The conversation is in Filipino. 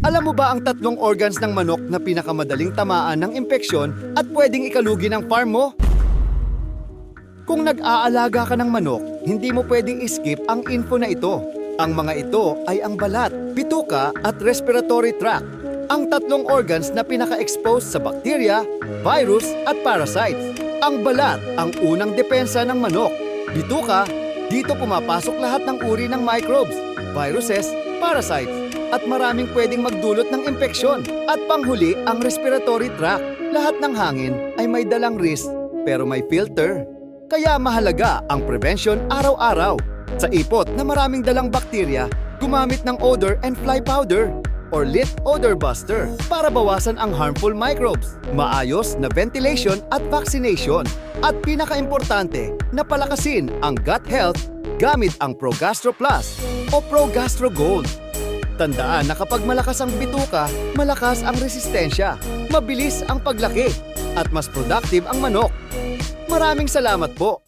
Alam mo ba ang tatlong organs ng manok na pinakamadaling tamaan ng impeksyon at pwedeng ikalugi ng farm mo? Kung nag-aalaga ka ng manok, hindi mo pwedeng skip ang info na ito. Ang mga ito ay ang balat, bituka at respiratory tract. Ang tatlong organs na pinaka-exposed sa bakterya, virus at parasites. Ang balat ang unang depensa ng manok. Bituka, dito pumapasok lahat ng uri ng microbes, viruses, parasites, at maraming pwedeng magdulot ng impeksyon. At panghuli ang respiratory tract. Lahat ng hangin ay may dalang risk pero may filter. Kaya mahalaga ang prevention araw-araw. Sa ipot na maraming dalang bakterya, gumamit ng odor and fly powder or lit odor buster para bawasan ang harmful microbes. Maayos na ventilation at vaccination. At pinaka-importante, napalakasin ang gut health gamit ang ProGastro Plus o ProGastro Gold. Tandaan na kapag malakas ang bituka, malakas ang resistensya, mabilis ang paglaki, at mas productive ang manok. Maraming salamat po!